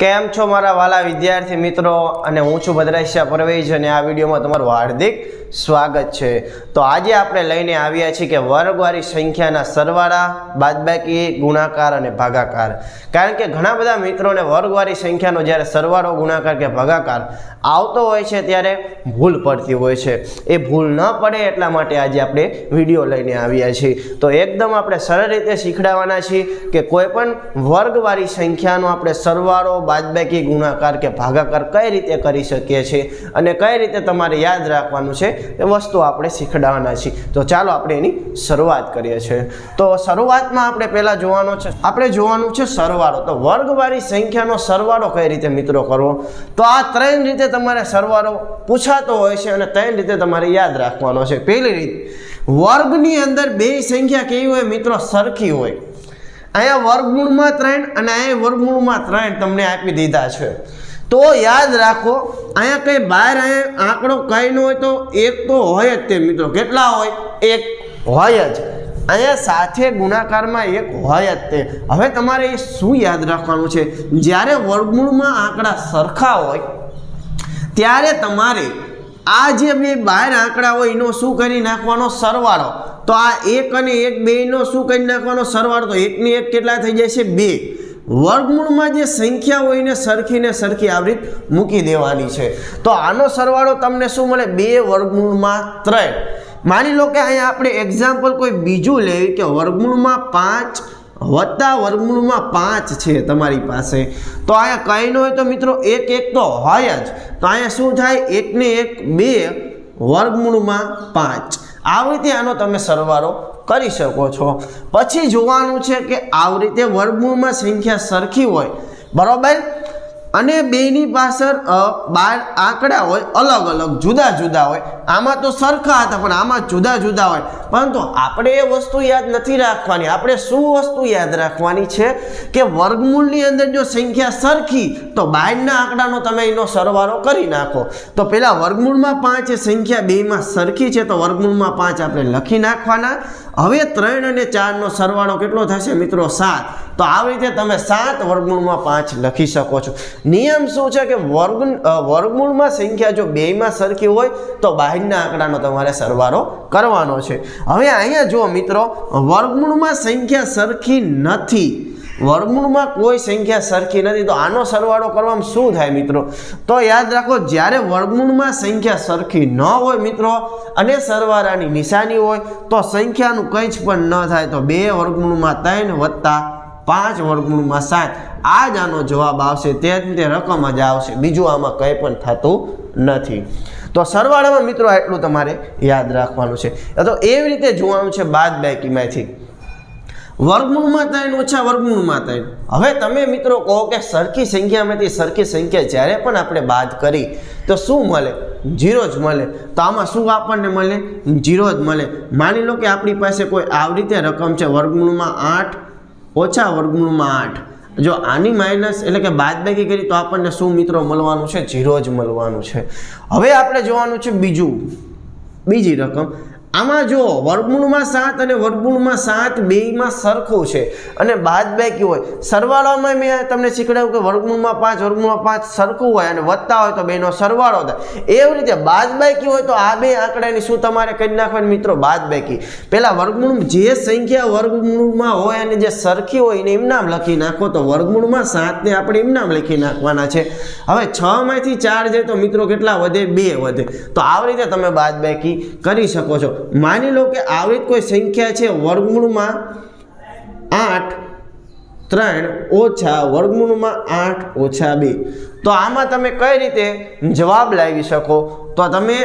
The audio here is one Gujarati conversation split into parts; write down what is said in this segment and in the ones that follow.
કેમ છો મારા વાલા વિદ્યાર્થી મિત્રો? અને હું છું ભદ્રાશ્યા પરવેજ અને આ વિડીયોમાં તમારું હાર્દિક સ્વાગત છે. તો આજે આપણે લઈને આવ્યા છીએ કે વર્ગવારી સંખ્યાના સરવાળા, બાદબાકી, ગુણાકાર અને ભાગાકાર. કારણ કે ઘણા બધા મિત્રોને વર્ગવારી સંખ્યાનો જ્યારે સરવાળો, ગુણાકાર કે ભાગાકાર આવતો હોય છે ત્યારે ભૂલ પડતી હોય છે. એ ભૂલ ન પડે એટલા માટે આજે આપણે વીડિયો લઈને આવ્યા છીએ. તો એકદમ આપણે સરળ રીતે શીખડાવવાના છીએ કે કોઈપણ વર્ગવારી સંખ્યાનો આપણે સરવાળો, બાદબાકી, ગુણાકાર કે ભાગાકાર કઈ રીતે કરી શકીએ છીએ અને કઈ રીતે તમારે યાદ રાખવાનું છે એ વસ્તુ આપણે શીખડાવવાના છીએ. તો ચાલો આપણે એની શરૂઆત કરીએ છીએ. તો શરૂઆતમાં આપણે પહેલાં જોવાનો છે, આપણે જોવાનું છે સરવાળો. તો વર્ગવાળી સંખ્યાનો સરવાળો કઈ રીતે મિત્રો કરવો? તો આ ત્રણ રીતે તમારે સરવાળો પૂછાતો હોય છે અને ત્રણ રીતે તમારે યાદ રાખવાનો છે. પહેલી રીત, વર્ગની અંદર બે સંખ્યા કેવી હોય મિત્રો? સરખી હોય. અહીંયા વર્ગમૂળમાં ત્રણ અને અહીંયા વર્ગમૂળમાં ત્રણ તમને આપી દીધા છે. તો યાદ રાખો, અહીંયા કંઈ બહાર અહીંયા આંકડો કંઈ ન હોય તો એક તો હોય જ તે મિત્રો. કેટલા હોય? એક હોય જ. અહીંયા સાથે ગુણાકારમાં એક હોય જ તે. હવે તમારે એ શું યાદ રાખવાનું છે? જ્યારે વર્ગમૂળમાં આંકડા સરખા હોય, ત્યારે તમારે આ જે બે બહાર આંકડા હોય એનો શું કરી નાખવાનો સરવાળો? તો આ એક અને એક બેનો શું કરી નાખવાનો સરવાળો? તો એકની એક કેટલા થઈ જાય છે? બે. વર્ગમૂળમાં જે સંખ્યા હોય ને સરખીને સરખી આવી રીત મૂકી દેવાની છે. તો આનો સરવાળો તમને શું મળે? બે વર્ગમૂળમાં ત્રણ. માની લો કે અહીંયા આપણે એક્ઝામ્પલ કોઈ બીજું લેવી કે વર્ગમૂળમાં પાંચ વત્તા વર્ગમૂળમાં પાંચ છે તમારી પાસે. તો અહીંયા કંઈ ન હોય તો મિત્રો એક એક તો હોય જ. તો અહીંયા શું થાય? એકને એક બે વર્ગમૂળમાં પાંચ. આવી રીતે આનો તમે સરવાળો કરી શકો છો. પછી જોવાનું છે કે આવી રીતે વર્ગમૂળમાં સંખ્યા સરખી હોય, બરાબર? અને બેની પાછળ બાર આંકડા હોય, અલગ અલગ, જુદા જુદા હોય. આમાં તો સરખા હતા, પણ આમાં જુદા જુદા હોય. પરંતુ આપણે એ વસ્તુ યાદ નથી રાખવાની. આપણે શું વસ્તુ યાદ રાખવાની છે કે વર્ગમૂળની અંદર જો સંખ્યા સરખી, તો બારના આંકડાનો તમે એનો સરવાળો કરી નાખો. તો પહેલાં વર્ગમૂળમાં પાંચ એ સંખ્યા બેમાં સરખી છે, તો વર્ગમૂળમાં પાંચ આપણે લખી નાખવાના. હવે ત્રણ અને ચારનો સરવાળો કેટલો થશે મિત્રો સાત? તો આવી રીતે તમે સાત વર્ગમૂળમાં પાંચ લખી શકો છો. નિયમ શું છે કે વર્ગ વર્ગમૂળમાં સંખ્યા જો બેમાં સરખી હોય, તો બહારના આંકડાનો તમારે સરવાળો કરવાનો છે. હવે અહીંયા જુઓ મિત્રો, વર્ગમૂળમાં સંખ્યા સરખી નથી. વર્ગમૂળમાં કોઈ સંખ્યા સરખી નથી. તો આનો સરવાળો કરવામાં શું થાય મિત્રો? તો યાદ રાખો, જ્યારે વર્ગમૂળમાં સંખ્યા સરખી ન હોય મિત્રો અને સરવાળાની નિશાની હોય, તો સંખ્યાનું કંઈ જ પણ ન થાય. તો બે વર્ગમૂળમાં ત્રણ વત્તા પાંચ વર્ગમૂળમાં સાત. આ જ આનો જવાબ આવશે. તે જ રીતે રકમ જ આવશે. બીજું આમાં કંઈ પણ થતું નથી. તો સરવાળામાં મિત્રો એટલું તમારે યાદ રાખવાનું છે. તો એવી રીતે જોવાનું છે બાદ બાકીમાંથી વર્ગમૂળમાં ત્રણ ઓછા વર્ગમૂળમાં ત્રણ હવે તમે મિત્રો કહો કે સરખી સંખ્યામાંથી સરખી સંખ્યા જ્યારે પણ આપણે બાદ કરી, તો શું મળે? જીરો જ મળે. તો આમાં શું આપણને મળે? જીરો જ મળે. માની લો કે આપણી પાસે કોઈ આવી રીતે રકમ છે, વર્ગમૂળમાં આઠ, ઓછા વર્ગમૂળમાં આઠ. જો આની માઇનસ એટલે કે બાદબાકી કરી, તો આપણને શું મિત્રો મળવાનું છે? જીરો જ મળવાનું છે. હવે આપણે જોવાનું છે બીજું, બીજી રકમ. આમાં જો વર્ગમૂળમાં સાત અને વર્ગમૂળમાં સાત બેયમાં સરખું છે. અને બાદબાકી હોય, સરવાળામાં મેં તમને શીખડાવ્યું કે વર્ગમૂળમાં પાંચ વર્ગમૂળમાં પાંચ સરખું હોય અને વધતા હોય તો બેનો સરવાળો થાય. એવી રીતે બાદબાકી હોય તો આ બે આંકડાની શું તમારે કરી નાખવાની મિત્રો? બાદબાકી પહેલાં વર્ગમૂળ જે સંખ્યા વર્ગમૂળમાં હોય અને જે સરખી હોય એને ઇમનામ લખી નાખો. તો વર્ગમૂળમાં સાતને આપણે ઇમનામ લખી નાખવાના છે. હવે છ માંથી ચાર જાય તો મિત્રો કેટલા વધે? બે વધે. તો આવી રીતે તમે બાદબાકી કરી શકો છો. માની લો કે આવી કોઈ સંખ્યા છે વર્ગમૂળમાં આઠ, ત્રણ ઓછા વર્ગમૂળમાં આઠ ઓછા બે. તો આમાં તમે કઈ રીતે જવાબ લાવી શકો? તો તમે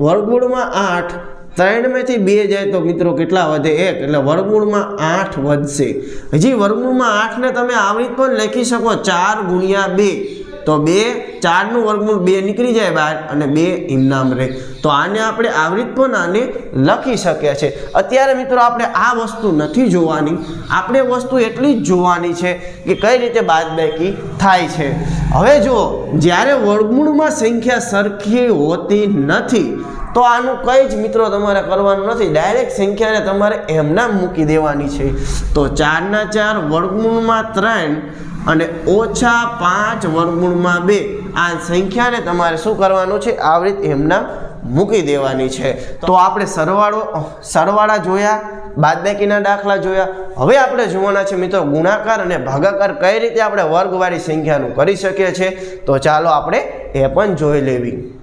વર્ગમૂળમાં આઠ, ત્રણમાંથી બે જાય તો મિત્રો કેટલા વધે? એક. એટલે વર્ગમૂળમાં આઠ વધશે. હજી વર્ગમૂળમાં આઠને તમે આવી રીતે પણ લખી શકો. ચાર ગુણ્યા બે. તો બે, ચારનું વર્ગમૂળ બે નીકળી જાય બહાર અને બે ઇમનામ રહે. તો આને આપણે આવી રીત પણ આને લખી શકીએ છીએ. અત્યારે મિત્રો આપણે આ વસ્તુ નથી જોવાની. આપણે વસ્તુ એટલી જ જોવાની છે કે કઈ રીતે બાદબાકી થાય છે. હવે જુઓ, જ્યારે વર્ગમૂળમાં સંખ્યા સરખી હોતી નથી, તો આનું કંઈ જ મિત્રો તમારે કરવાનું નથી. ડાયરેક્ટ સંખ્યાને તમારે એમના મૂકી દેવાની છે. તો ચારના ચાર, વર્ગમૂળમાં ત્રણ અને ઓછા પાંચ વર્ગમૂળમાં બે. આ સંખ્યાને તમારે શું કરવાનું છે? આવી રીતે એમના મૂકી દેવાની છે. તો આપણે સરવાળો સરવાળા જોયા, બાદબાકીના દાખલા જોયા. હવે આપણે જોવાના છે મિત્રો ગુણાકાર અને ભાગાકાર કઈ રીતે આપણે વર્ગવાળી સંખ્યાનું કરી શકીએ છીએ? તો ચાલો આપણે એ પણ જોઈ લેવી.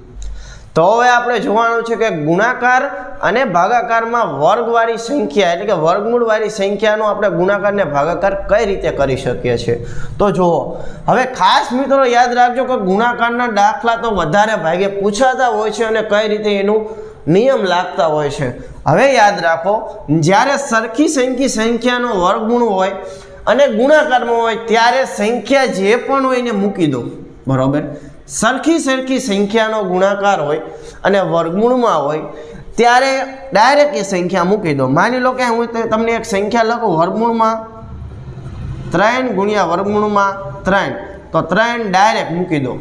તો હવે આપણે જોવાનું છે કે ગુણાકાર અને ભાગાકારમાં વર્ગવાળી સંખ્યા, એટલે કે વર્ગમૂળવાળી સંખ્યાનો આપણે ગુણાકારને ભાગાકાર કઈ રીતે કરી શકીએ છીએ? તો જુઓ, હવે ખાસ મિત્રો યાદ રાખજો કે ગુણાકારના દાખલા તો વધારે ભાગે પૂછાતા હોય છે અને કઈ રીતે એનું નિયમ લાગતા હોય છે. હવે યાદ રાખો, જ્યારે સરખી સંખ્યા સંખ્યાનો વર્ગમૂળ હોય અને ગુણાકારમાં હોય, ત્યારે સંખ્યા જે પણ હોય એને મૂકી દો. બરાબર? સરખી સરખી સંખ્યાનો ગુણાકાર હોય અને વર્ગમૂળમાં હોય ત્યારે ડાયરેક્ટ એ સંખ્યા મૂકી દો. માની લો કે હું તમને એક સંખ્યા લખું વર્ગમૂળમાં ત્રણ ગુણ્યા વર્ગમૂળમાં ત્રણ. તો ત્રણ ડાયરેક્ટ મૂકી દો.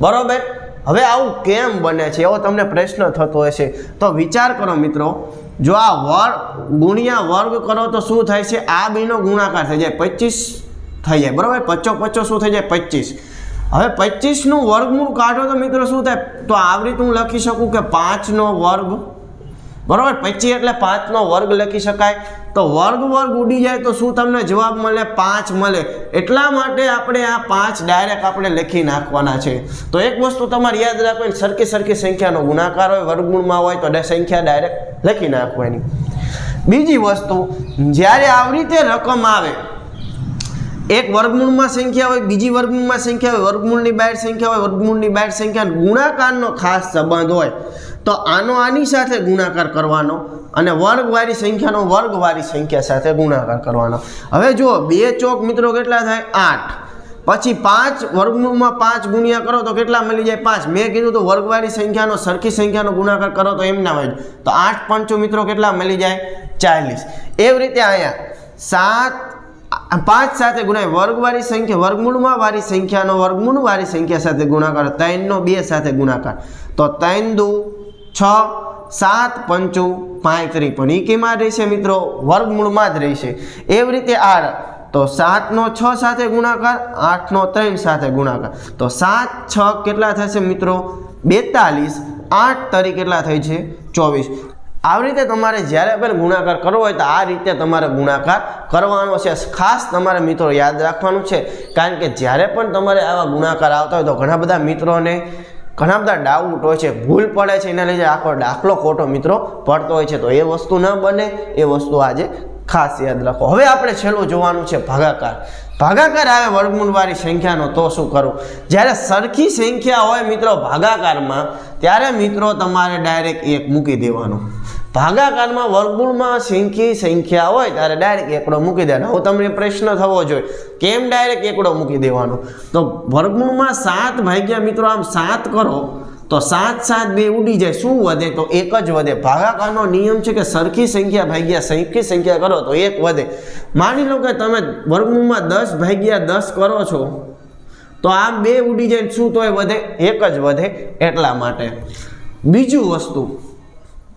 બરાબર? હવે આવું કેમ બને છે? એવો તમને પ્રશ્ન થતો હશે. તો વિચાર કરો મિત્રો, જો આ વર્ગ ગુણ્યા વર્ગ કરો તો શું થાય છે? આ બેનો ગુણાકાર થઈ જાય પચીસ થઈ જાય. બરાબર? પચો પચો શું થઈ જાય? પચીસ. હવે પચીસનું વર્ગમૂળ કાઢો તો મિત્રો શું થાય? તો આવી રીતે હું લખી શકું કે પાંચનો વર્ગ બરાબર? પચીસ એટલે પાંચનો વર્ગ લખી શકાય. તો વર્ગ વર્ગ ઉડી જાય તો શું તમને જવાબ મળે? પાંચ મળે. એટલા માટે આપણે આ પાંચ ડાયરેક્ટ આપણે લખી નાખવાના છે. તો એક વસ્તુ તમારે યાદ રાખવાની, સરખી સરખી સંખ્યાનો ગુણાકાર હોય વર્ગગુણમાં હોય, તો સંખ્યા ડાયરેક્ટ લખી નાખવાની. બીજી વસ્તુ, જ્યારે આવી રીતે રકમ આવે એક વર્ગમૂળમાં સંખ્યા હોય, બીજી વર્ગમૂળમાં સંખ્યા હોય, વર્ગમૂળની બહાર સંખ્યા હોય, વર્ગમૂળની બહાર સંખ્યા, ગુણાકારનો ખાસ સંબંધ હોય, તો આનો આની સાથે ગુણાકાર કરવાનો અને વર્ગવાળી સંખ્યાનો વર્ગવાળી સંખ્યા સાથે ગુણાકાર કરવાનો. હવે જુઓ, બે ચોક મિત્રો કેટલા થાય? આઠ. પછી પાંચ વર્ગમૂળમાં પાંચ ગુણ્યા કરો તો કેટલા મળી જાય? પાંચ. મેં કીધું તો વર્ગવાળી સંખ્યાનો, સરખી સંખ્યાનો ગુણાકાર કરો તો એમના હોય તો આઠ પંચો મિત્રો કેટલા મળી જાય? ચાલીસ. એવી રીતે અહીંયા સાત પાંચ સાથે ગુણાય વર્ગવાળી સંખ્યા, વર્ગમૂળમાં વાળી સંખ્યાનો વર્ગમૂળ, વાળી સંખ્યા સાથે ગુણાકાર, ત્રણનો બે સાથે ગુણાકાર. તો ત્રણ દુ છ, સાત, પંચું, પાંત્રીસ. પણ એ કેમાં રહેશે મિત્રો? વર્ગમૂળમાં જ રહેશે. એવી રીતે આર. તો સાતનો છ સાથે ગુણાકાર, આઠનો ત્રણ સાથે ગુણાકાર. તો સાત, છ કેટલા થશે મિત્રો? બેતાલીસ. આઠ તરી કેટલા થઈ છે? ચોવીસ. આવી રીતે તમારે જ્યારે પણ ગુણાકાર કરવો હોય તો આ રીતે તમારે ગુણાકાર કરવાનો છે. ખાસ તમારે મિત્રો યાદ રાખવાનું છે, કારણ કે જ્યારે પણ તમારે આવા ગુણાકાર આવતા હોય તો ઘણા બધા મિત્રોને ઘણા બધા ડાઉટ હોય છે, ભૂલ પડે છે, એના લીધે આખો દાખલો ખોટો મિત્રો પડતો હોય છે. તો એ વસ્તુ ન બને, એ વસ્તુ આજે ખાસ યાદ રાખો. હવે આપણે છેલ્લું જોવાનું છે ભાગાકાર. ભાગાકાર આવે વર્ગમૂળવાળી સંખ્યાનો, તો શું કરવું જ્યારે સરખી સંખ્યા હોય મિત્રો ભાગાકારમાં, ત્યારે મિત્રો તમારે ડાયરેક્ટ એક મૂકી દેવાનો. ભાગાકારમાં વર્ગમૂળમાં સંખ્યા સંખ્યા હોય ત્યારે ડાયરેક્ટ એકડો મૂકી દેવાનો. હવે તમને પ્રશ્ન થવો જોઈએ, કેમ ડાયરેક્ટ એકડો મૂકી દેવાનો? તો વર્ગમૂળમાં સાત ભાગ્યા મિત્રો આમ સાત કરો, તો સાત સાત બે ઉડી જાય. શું વધે? તો એક જ વધે. ભાગાકારનો નિયમ છે કે સરખી સંખ્યા ભાગ્યા સરખી સંખ્યા કરો, તો એક વધે. માની લો કે તમે વર્ગમૂળમાં દસ ભાગ્યા દસ કરો છો, તો આમ બે ઉડી જાય શું તોય વધે? એક જ વધે એટલા માટે. બીજું વસ્તુ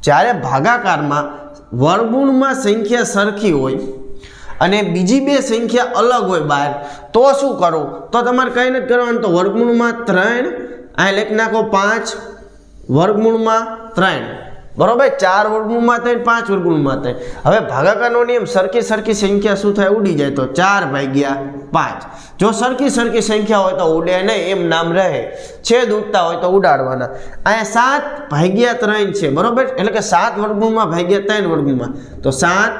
જ્યારે ભાગાકારમાં વર્ગુણમાં સંખ્યા સરખી હોય અને બીજી બે સંખ્યા અલગ હોય બહાર, તો શું કરવું તો તમારે કંઈ નથી કરવાનું. તો વર્ગમૂળમાં ત્રણ, આ લખી નાખો પાંચ વર્ગમૂળમાં ત્રણ. બરોબર? ચાર વર્ગમૂળમાં ત્રણ, પાંચ વર્ગમૂળમાં ત્રણ. હવે ભાગાકારનો નિયમ સરખી સરખી સંખ્યા શું થાય? ઉડી જાય. તો ચાર ભાગ્યા પાંચ. જો સરખી સરખી સંખ્યા હોય તો ઉડે નહીં, એમ નામ રહે. છેદ ઉડતા હોય તો ઉડાડવાના. અહીંયા સાત ભાગ્યા ત્રણ છે, બરોબર? એટલે કે સાત વર્ગમૂળમાં ભાગ્યા ત્રણ વર્ગમૂળમાં. તો સાત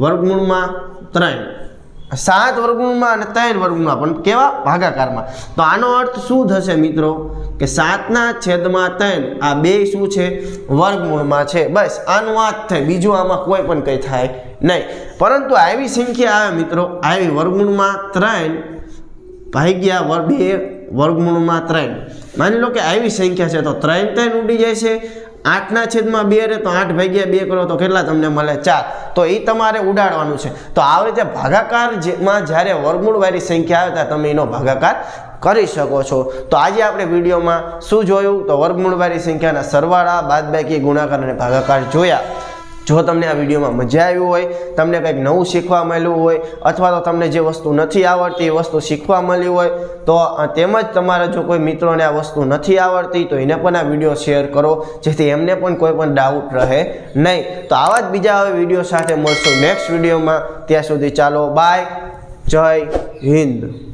વર્ગમૂળમાં ત્રણ. સાત વર્ગુણમાં અને ત્રણ વર્ગુણમાં પણ કેવા? ભાગાકારમાં. તો આનો અર્થ શું થશે મિત્રો? કે સાતના છેદમાં ત્રણ, આ બે શું છે? વર્ગમૂળમાં છે. બસ, આનું આ થાય. બીજું આમાં કોઈ પણ કંઈ થાય નહીં. પરંતુ આવી સંખ્યા આવે મિત્રો. આવી વર્ગમૂળમાં ત્રણ ભાગ્યા વર્ગ બે, વર્ગમૂળમાં ત્રણ. માની લો કે આવી સંખ્યા છે, તો ત્રણ ત્રણ ઉડી જાય છે. આઠના છેદમાં બે રહે તો આઠ ભાગ્યા બે કરો તો કેટલા તમને મળે ચાર. તો એ તમારે ઉડાડવાનું છે. તો આવી રીતે ભાગાકાર જેમાં જ્યારે વર્ગમૂળવાળી સંખ્યા આવે ત્યારે તમે એનો ભાગાકાર કરી શકો છો. તો આજે આપણે વિડીયોમાં શું જોયું? તો વર્ગમૂળવાળી સંખ્યાના સરવાળા, બાદબાકી, ગુણાકાર અને ભાગાકાર જોયા. જો તમને આ વિડીયોમાં મજા આવી હોય, તમને કંઈક નવું શીખવા મળ્યું હોય, અથવા તો તમને જે વસ્તુ નથી આવડતી એ વસ્તુ શીખવા મળી હોય, તો તેમજ તમારા જો કોઈ મિત્રોને આ વસ્તુ નથી આવડતી, તો એને પણ આ વીડિયો શેર કરો, જેથી એમને પણ કોઈ પણ ડાઉટ રહે નહીં. તો આવા જ બીજા હવે વીડિયો સાથે મળશું નેક્સ્ટ વિડીયોમાં. ત્યાં સુધી ચાલો બાય જય હિન્દ.